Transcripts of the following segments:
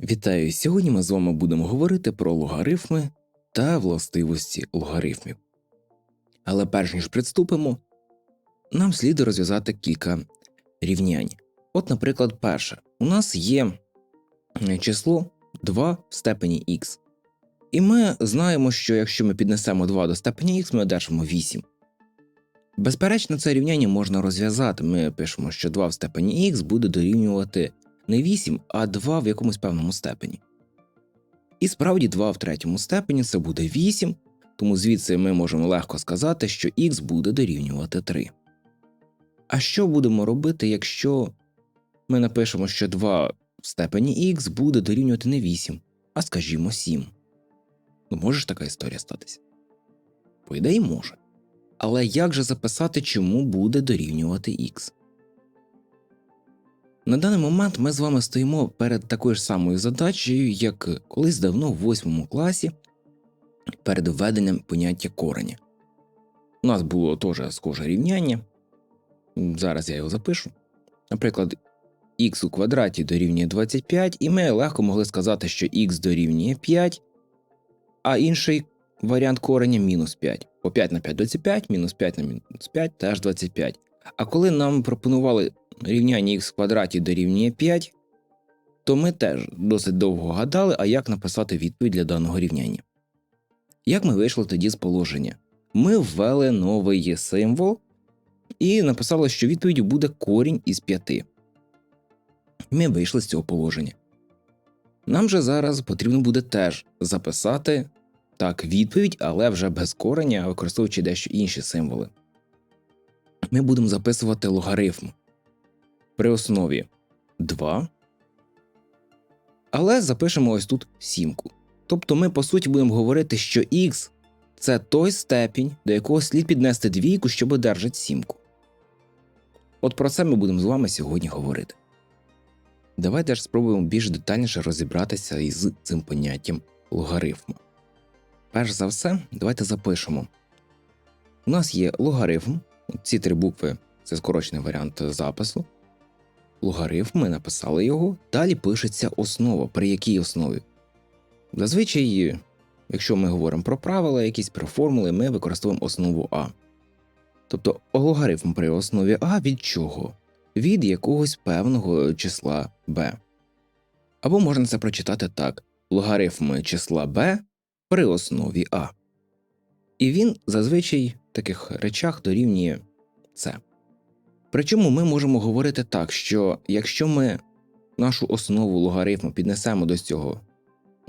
Вітаю! Сьогодні ми з вами будемо говорити про логарифми та властивості логарифмів. Але перш ніж приступимо, нам слід розв'язати кілька рівнянь. От, наприклад, перше, у нас є число 2 в степені х. І ми знаємо, що якщо ми піднесемо 2 до степені х, ми одержимо 8. Безперечно, це рівняння можна розв'язати. Ми пишемо, що 2 в степені х буде дорівнювати не 8, а 2 в якомусь певному степені. І справді 2 в третьому степені це буде 8, тому звідси ми можемо легко сказати, що х буде дорівнювати 3. А що будемо робити, якщо ми напишемо, що 2 в степені х буде дорівнювати не 8, а скажімо 7? Ну, може ж така історія статися? По ідеї може. Але як же записати, чому буде дорівнювати х? На даний момент ми з вами стоїмо перед такою ж самою задачею, як колись давно в 8 класі перед введенням поняття кореня. У нас було теж схоже рівняння. Зараз я його запишу. Наприклад, х у квадраті дорівнює 25, і ми легко могли сказати, що х дорівнює 5, а інший варіант кореня мінус 5. По 5 на 5 25, мінус 5 на мінус 5 теж 25. А коли нам пропонували рівняння х в квадраті дорівнює 5, то ми теж досить довго гадали, а як написати відповідь для даного рівняння. Як ми вийшли тоді з положення? Ми ввели новий символ і написали, що відповіддю буде корінь із 5. Ми вийшли з цього положення. Нам же зараз потрібно буде теж записати так відповідь, але вже без кореня, використовуючи дещо інші символи. Ми будемо записувати логарифм при основі 2. Але запишемо ось тут сімку. Тобто ми, по суті, будемо говорити, що х це той степінь, до якого слід піднести двійку, щоб одержати сімку. От про це ми будемо з вами сьогодні говорити. Давайте ж спробуємо більш детальніше розібратися із цим поняттям логарифму. Перш за все, давайте запишемо. У нас є логарифм, ці три букви це скорочений варіант запису. Логарифм, ми написали його, далі пишеться основа. При якій основі? Зазвичай, якщо ми говоримо про правила, якісь про формули, ми використовуємо основу А. Тобто логарифм при основі А від чого? Від якогось певного числа b. Або можна це прочитати так: логарифм числа b при основі А. І він зазвичай в таких речах дорівнює це. Причому ми можемо говорити так, що якщо ми нашу основу логарифму піднесемо до цього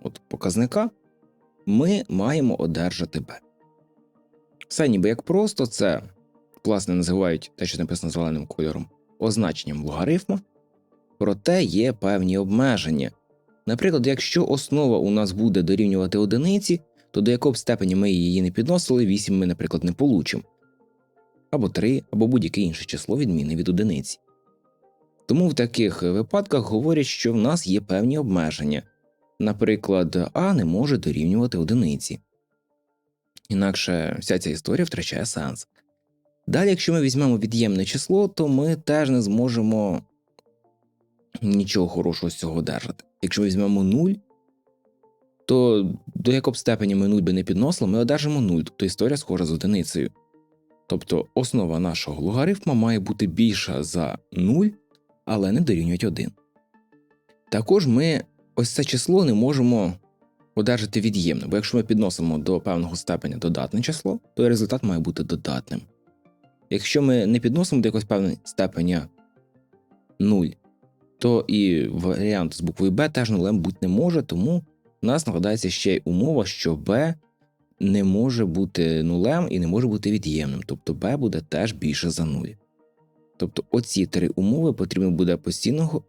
от показника, ми маємо одержати b. Все ніби як просто, це, власне, називають те, що написано зеленим кольором, означенням логарифму, проте є певні обмеження. Наприклад, якщо основа у нас буде дорівнювати одиниці, то до якого б степені ми її не підносили, 8 ми, наприклад, не получимо або 3, або будь-яке інше число відмінне від одиниці. Тому в таких випадках говорять, що в нас є певні обмеження, наприклад, А не може дорівнювати одиниці, інакше вся ця історія втрачає сенс. Далі, якщо ми візьмемо від'ємне число, то ми теж не зможемо нічого хорошого з цього одержати. Якщо ми візьмемо 0, то до якого б степені ми 0 би не підносили, ми одержимо 0, тобто історія схожа з одиницею. Тобто основа нашого логарифма має бути більша за 0, але не дорівнювати 1. Також ми ось це число не можемо одержати від'ємне, бо якщо ми підносимо до певного степеня додатне число, то результат має бути додатним. Якщо ми не підносимо до якогось певного степеня 0, то і варіант з буквою b теж нулем бути не може, тому в нас накладається ще й умова, що b не може бути нулем і не може бути від'ємним, тобто b буде теж більше за 0. Тобто оці три умови потрібно буде постійно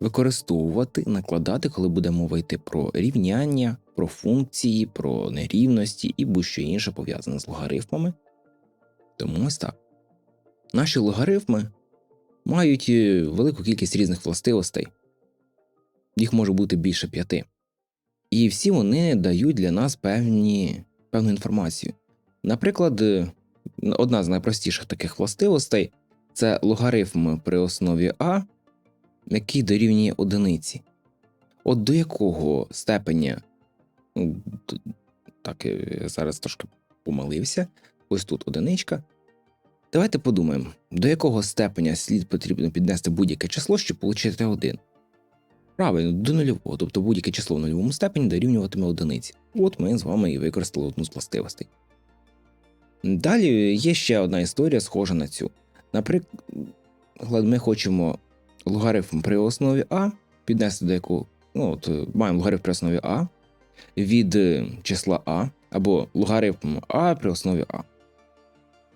використовувати, накладати, коли буде мова йти про рівняння, про функції, про нерівності і будь-що інше пов'язане з логарифмами. Тому ось так. Наші логарифми мають е, велику кількість різних властивостей, їх може бути більше п'яти. І всі вони дають для нас певні, певну інформацію. Наприклад, е, одна з найпростіших таких властивостей це логарифм при основі А, який дорівнює одиниці. От до якого степеня. Так, я зараз трошки помилився. Ось тут одиничка. Давайте подумаємо, до якого степеня слід потрібно піднести будь-яке число, щоб отримати 1. Правильно, до нульового, тобто будь-яке число в нульовому степені дорівнюватиме одиниці. От ми з вами і використали одну з властивостей. Далі є ще одна історія, схожа на цю. Наприклад, ми хочемо логарифм при основі А піднести до якого. Ну, от, е, маємо логарифм при основі А від е, числа А або логарифм А при основі А.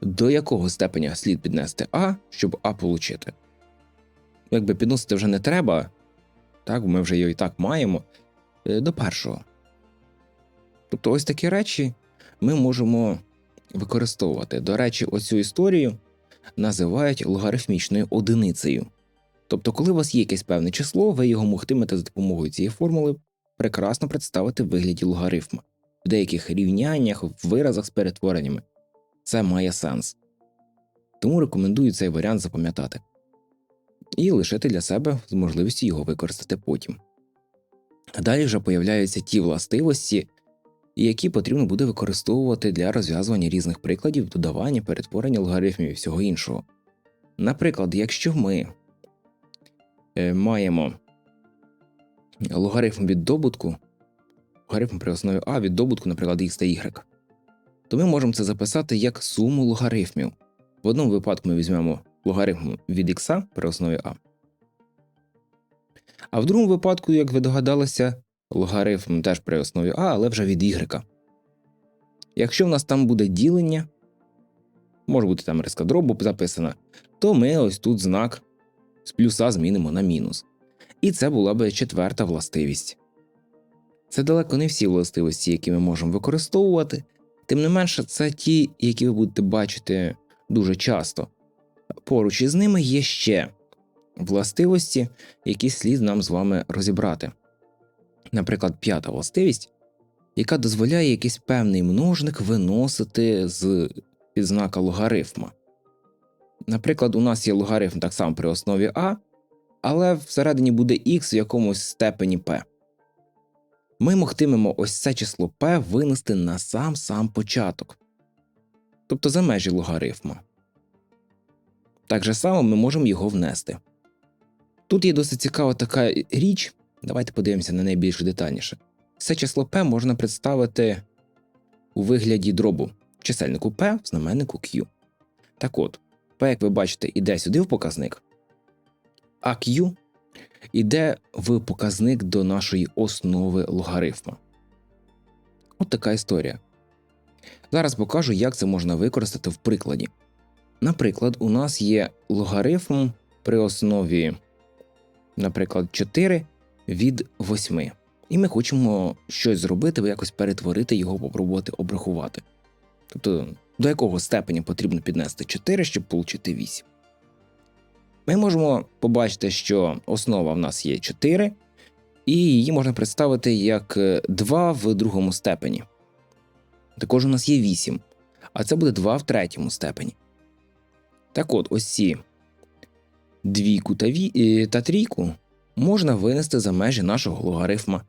До якого степеня слід піднести А, щоб А отримати? Якби підносити вже не треба, так, ми вже його і так маємо. е, До першого. Тобто ось такі речі ми можемо використовувати. До речі, оцю історію називають логарифмічною одиницею. Тобто, коли у вас є якесь певне число, ви його могтимете за допомогою цієї формули прекрасно представити в вигляді логарифма в деяких рівняннях, в виразах з перетвореннями. Це має сенс. Тому рекомендую цей варіант запам'ятати і лишити для себе з можливістю його використати потім. Далі вже появляються ті властивості, які потрібно буде використовувати для розв'язування різних прикладів, додавання, перетворення логарифмів і всього іншого. Наприклад, якщо ми е, маємо логарифм від добутку, логарифм при основі А від добутку, наприклад, x та y, то ми можемо це записати як суму логарифмів. В одному випадку ми візьмемо логарифм від х при основі А. А в другому випадку, як ви догадалися, логарифм теж при основі А, але вже від y. Якщо в нас там буде ділення, може бути там риска дробу записана, то ми ось тут знак з плюса змінимо на мінус. І це була би четверта властивість. Це далеко не всі властивості, які ми можемо використовувати, тим не менше, це ті, які ви будете бачити дуже часто. Поруч із ними є ще властивості, які слід нам з вами розібрати. Наприклад, п'ята властивість, яка дозволяє якийсь певний множник виносити з підзнака логарифма. Наприклад, у нас є логарифм так само при основі А, але всередині буде х в якомусь степені p. Ми могтимемо ось це число p винести на сам сам початок, тобто за межі логарифма. Так же само ми можемо його внести. Тут є досить цікава така річ, давайте подивимося на неї більш детальніше. Це число p можна представити у вигляді дробу в чисельнику p в знаменнику q. Так от, p, як ви бачите, іде сюди в показник, а q іде в показник до нашої основи логарифма. От така історія. Зараз покажу, як це можна використати в прикладі. Наприклад, у нас є логарифм при основі, наприклад, 4 від 8. І ми хочемо щось зробити, якось перетворити його, попробувати обрахувати. Тобто, до якого степеня потрібно піднести 4, щоб отримати 8. Ми можемо побачити, що основа в нас є 4, і її можна представити як 2 в другому степені. Також у нас є 8, а це буде 2 в третьому степені. Так от, ось ці двійку та, ві... е, та трійку можна винести за межі нашого логарифма.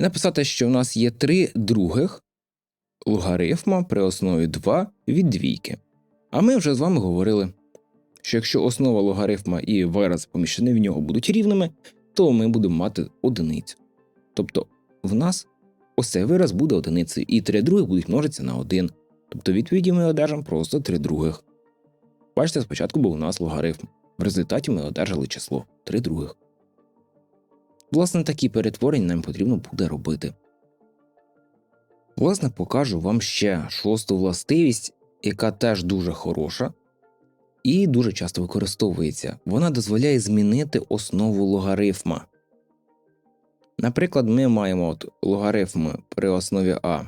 Написати, що у нас є 3 других логарифма при основі 2 від двійки. А ми вже з вами говорили, що якщо основа логарифма і вираз поміщені в нього будуть рівними, то ми будемо мати одиницю. Тобто в нас ось цей вираз буде одиницею, і 3 других будуть множитися на 1. Тобто відповіді ми одержимо просто 3 других. Бачите, спочатку був у нас логарифм. В результаті ми одержали число 3 других. Власне, такі перетворення нам потрібно буде робити. Власне, покажу вам ще шосту властивість, яка теж дуже хороша і дуже часто використовується. Вона дозволяє змінити основу логарифма. Наприклад, ми маємо от логарифм при основі А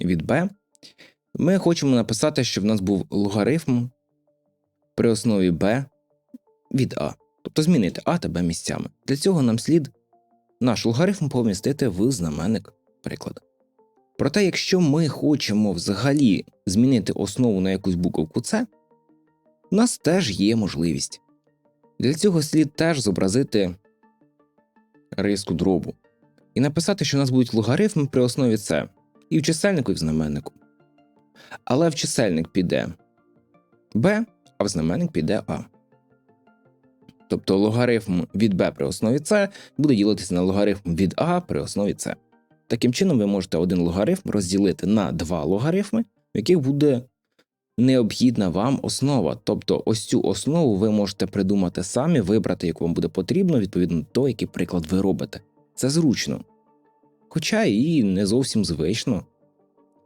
від Б. Ми хочемо написати, що в нас був логарифм при основі Б від А, тобто змінити А та Б місцями. Для цього нам слід наш логарифм помістити в знаменник прикладу. Проте, якщо ми хочемо взагалі змінити основу на якусь буковку С, у нас теж є можливість. Для цього слід теж зобразити риску дробу. І написати, що у нас будуть логарифми при основі С і в чисельнику, і в знаменнику. Але в чисельник піде b, а в знаменник піде А. Тобто логарифм від b при основі С буде ділитися на логарифм від А при основі С. Таким чином, ви можете один логарифм розділити на два логарифми, в яких буде необхідна вам основа. Тобто, ось цю основу ви можете придумати самі, вибрати, яку вам буде потрібно, відповідно до того, який приклад ви робите. Це зручно. Хоча і не зовсім звично,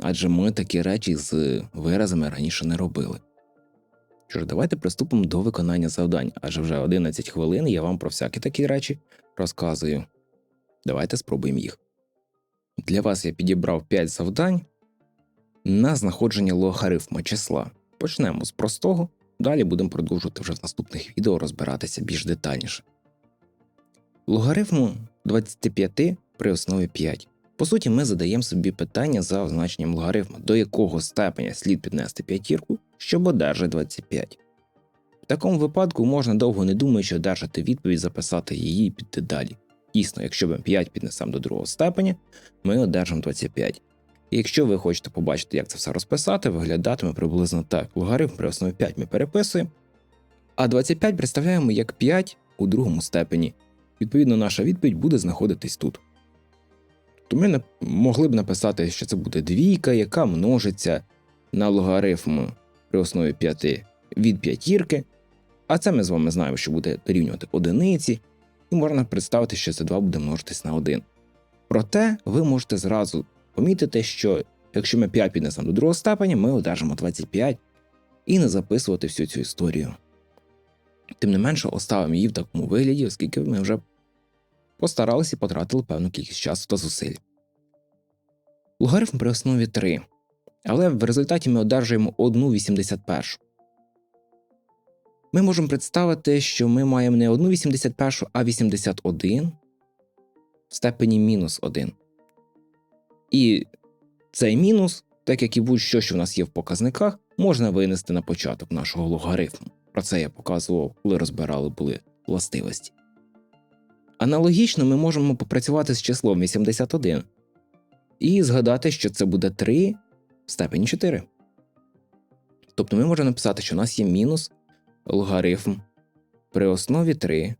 адже ми такі речі з виразами раніше не робили. Що ж, давайте приступимо до виконання завдань, адже вже 11 хвилин я вам про всякі такі речі розказую. Давайте спробуємо їх. Для вас я підібрав 5 завдань на знаходження логарифма числа. Почнемо з простого, далі будемо продовжувати вже в наступних відео розбиратися більш детальніше. Логарифму 25 при основі 5. По суті, ми задаємо собі питання за означенням логарифма, до якого степеня слід піднести п'ятірку, щоб одержати 25. В такому випадку можна довго не думаючи одержати відповідь, записати її і піти далі. Дійсно, якщо ми 5 піднесемо до другого степеня, ми одержимо 25. І якщо ви хочете побачити, як це все розписати, виглядатиме приблизно так. Логарифм при основі 5 ми переписуємо, а 25 представляємо як 5 у другому степені. Відповідно, наша відповідь буде знаходитись тут. То ми могли б написати, що це буде двійка, яка множиться на логарифм при основі 5 від п'ятірки, а це ми з вами знаємо, що буде дорівнювати одиниці, і можна представити, що це 2 буде множитись на 1. Проте ви можете зразу помітити, що якщо ми 5 піднесемо до другого степеня, ми одержимо 25 і не записувати всю цю історію. Тим не менше, оставимо її в такому вигляді, оскільки ми вже постаралися і потратили певну кількість часу та зусиль. Логарифм при основі 3, але в результаті ми одержуємо 1,81. Ми можемо представити, що ми маємо не 1,81, а 81 в степені мінус 1. І цей мінус, так як і будь-що, що в нас є в показниках, можна винести на початок нашого логарифму. Про це я показував, коли розбирали були властивості. Аналогічно ми можемо попрацювати з числом 81 і згадати, що це буде 3 в степені 4. Тобто ми можемо написати, що у нас є мінус логарифм при основі 3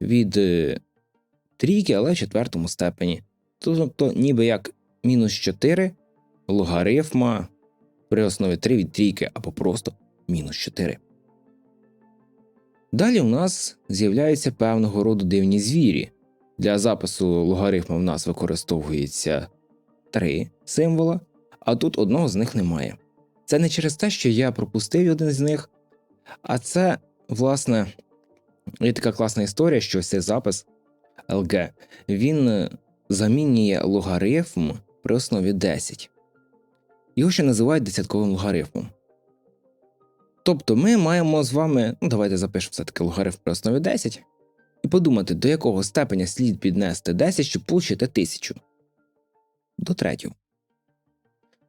від е, трійки, але в четвертому степені. Тобто, ніби як мінус 4 логарифма при основі 3 від трійки або просто мінус 4. Далі у нас з'являються певного роду дивні звірі. Для запису логарифма в нас використовується три символа, а тут одного з них немає. Це не через те, що я пропустив один з них, а це, власне, є така класна історія, що цей запис LG він замінює логарифм при основі 10. Його ще називають десятковим логарифмом. Тобто ми маємо з вами, ну давайте запишемо все-таки логарифм при основі 10, і подумати, до якого степеня слід піднести 10, щоб отримати 1000. До третього.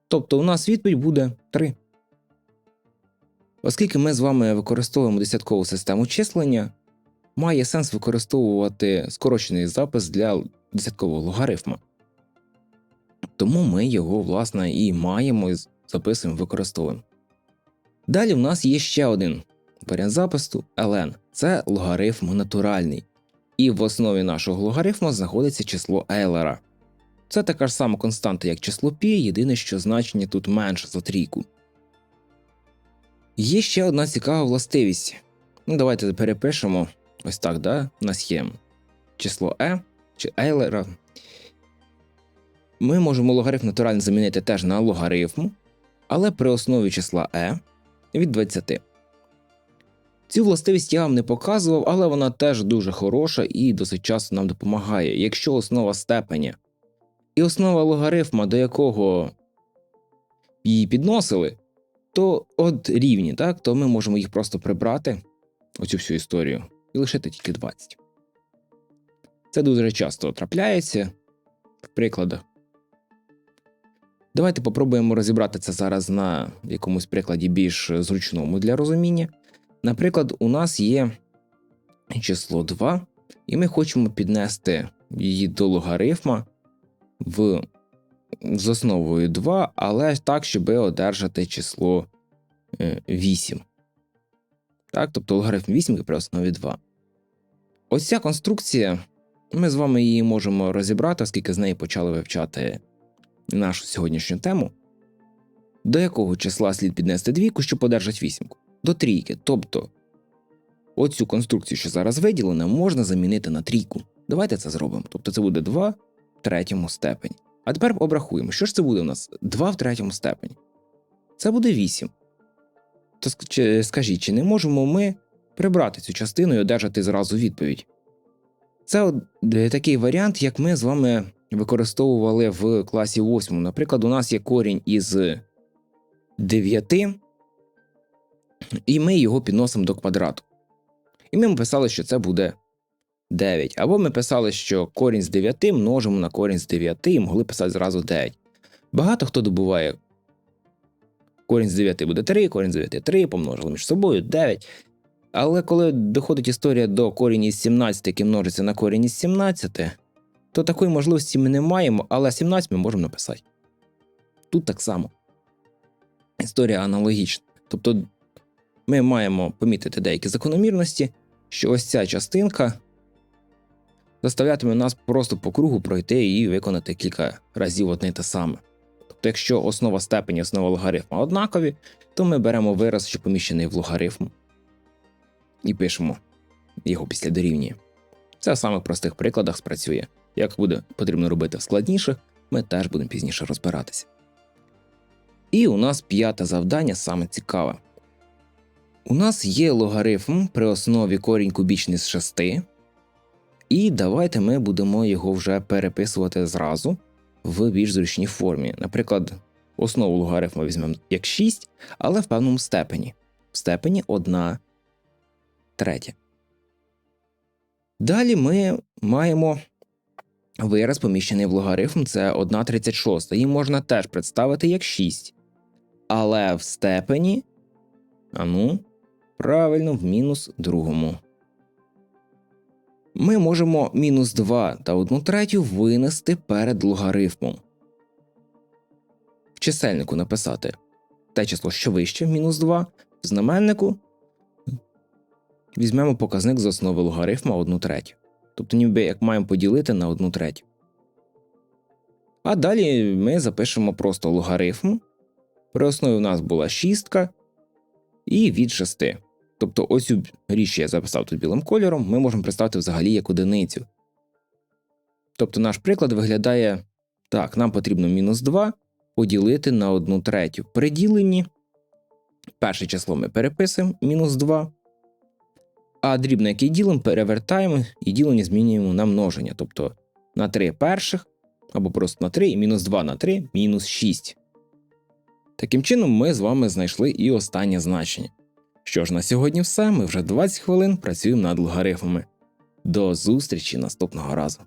Тобто у нас відповідь буде 3. Оскільки ми з вами використовуємо десяткову систему числення, має сенс використовувати скорочений запис для десяткового логарифма. Тому ми його, власне, і маємо, і записуємо, використовуємо. Далі в нас є ще один варіант запису ln. Це логарифм натуральний. І в основі нашого логарифму знаходиться число Ейлера. Це така ж сама константа, як число π, єдине, що значення тут менше за трійку. Є ще одна цікава властивість. Ну, Давайте перепишемо ось так, да? у нас є число e чи Ейлера. Ми можемо логарифм натурально замінити теж на логарифм, але при основі числа e від 20. Цю властивість я вам не показував, але вона теж дуже хороша і досить часто нам допомагає. Якщо основа степеня і основа логарифма, до якого її підносили, то от рівні, так, то ми можемо їх просто прибрати, оцю всю історію, і лишити тільки 20. Це дуже часто трапляється в прикладах. Давайте попробуємо розібрати це зараз на якомусь прикладі більш зручному для розуміння. Наприклад, у нас є число 2, і ми хочемо піднести її до логарифма в, з основою 2, але так, щоб одержати число е, 8. Так, тобто логарифм 8 при основі 2. Ось ця конструкція, ми з вами її можемо розібрати, оскільки з неї почали вивчати нашу сьогоднішню тему. До якого числа слід піднести двійку, щоб одержати вісімку? До трійки. Тобто, оцю конструкцію, що зараз виділена, можна замінити на трійку. Давайте це зробимо. Тобто це буде 2 в третьому степені. А тепер обрахуємо, що ж це буде у нас 2 в третьому степені. Це буде 8. То скажіть, чи не можемо ми прибрати цю частину і одержати зразу відповідь? Це такий варіант, як ми з вами використовували в класі 8. Наприклад, у нас є корінь із 9, і ми його підносимо до квадрату. І ми писали, що це буде 9. Або ми писали, що корінь з 9 множимо на корінь з 9 і могли писати зразу 9. Багато хто добуває корінь з 9 буде 3, корінь з 9 3, помножили між собою 9. Але коли доходить історія до корінь із 17, який множиться на корінь із 17, то такої можливості ми не маємо, але 17 ми можемо написати. Тут так само. Історія аналогічна. Тобто ми маємо помітити деякі закономірності, що ось ця частинка заставлятиме нас просто по кругу пройти і виконати кілька разів одне те саме. Тобто, якщо основа степені, основа логарифма однакові, то ми беремо вираз, що поміщений в логарифм, і пишемо його після дорівнює. Це в самих простих прикладах спрацює. Як буде потрібно робити в складніших, ми теж будемо пізніше розбиратися. І у нас п'яте завдання саме цікаве. У нас є логарифм при основі корінь кубічний з 6, і давайте ми будемо його вже переписувати зразу в більш зручній формі. Наприклад, основу логарифму візьмемо як 6, але в певному степені. В степені 1 третя. Далі ми маємо вираз, поміщений в логарифм, це 1,36. Її можна теж представити як 6. Але в степені, а ну, правильно, в мінус другому. Ми можемо мінус 2 та 1 третю винести перед логарифмом. В чисельнику написати те число, що вище, мінус 2, в знаменнику візьмемо показник з основи логарифма 1 третю. Тобто, ніби як маємо поділити на 1 третю. А далі ми запишемо просто логарифм. При основі у нас була шістка і від 6. Тобто ось цю річ я записав тут білим кольором, ми можемо представити взагалі як одиницю. Тобто наш приклад виглядає так: нам потрібно мінус 2 поділити на 1 третю. При діленні перше число ми переписуємо мінус 2. А дрібне, яке ділимо, перевертаємо і ділення змінюємо на множення. Тобто на 3 перших, або просто на 3 і мінус 2 на 3 мінус 6. Таким чином, ми з вами знайшли і останнє значення. Що ж, на сьогодні все. Ми вже 20 хвилин працюємо над логарифмами. До зустрічі наступного разу.